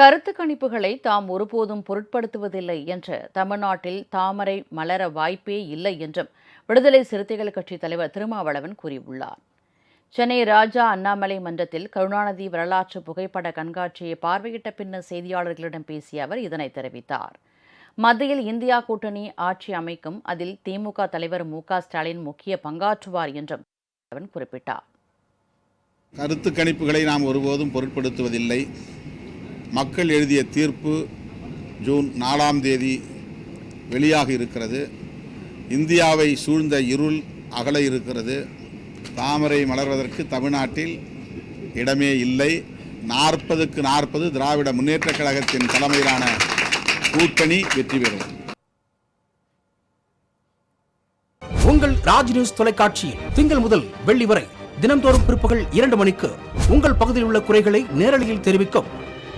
கருத்து கணிப்புகளை தாம் ஒருபோதும் பொருட்படுத்துவதில்லை என்று தமிழ்நாட்டில் தாமரை மலர வாய்ப்பே இல்லை என்றும் விடுதலை சிறுத்தைகள் கட்சித் தலைவர் திருமாவளவன் கூறியுள்ளார். சென்னை ராஜா அண்ணாமலை மன்றத்தில் கருணாநிதி வரலாற்று புகைப்பட கண்காட்சியை பார்வையிட்ட பின்னர் செய்தியாளர்களிடம் பேசிய அவர் இதனை தெரிவித்தார். மத்தியில் இந்தியா கூட்டணி ஆட்சி அமைக்கும் அதில் திமுக தலைவர் மு க ஸ்டாலின் முக்கிய பங்காற்றுவார் என்றும் அவன் குறிப்பிட்டார். கருத்து கணிப்புகளை நாம் ஒருபோதும் பொருட்படுத்துவதில்லை. மக்கள் எழுதிய தீர்ப்பு ஜூன் நாலாம் தேதி வெளியாக இருக்கிறது. இந்தியாவை சூழ்ந்த இருள் அகல இருக்கிறது. தாமரை மலர்வதற்கு தமிழ்நாட்டில் இடமே இல்லை. நாற்பதுக்கு நாற்பது திராவிட முன்னேற்றக் கழகத்தின் தலைமையிலான கூட்டணி வெற்றி பெறும். உங்கள் ராஜ் நியூஸ் தொலைக்காட்சியில் திங்கள் முதல் வெள்ளி வரை தினந்தோறும் பிற்பகல் இரண்டு மணிக்கு உங்கள் பகுதியில் உள்ள குறைகளை நேரலையில் தெரிவிக்கும்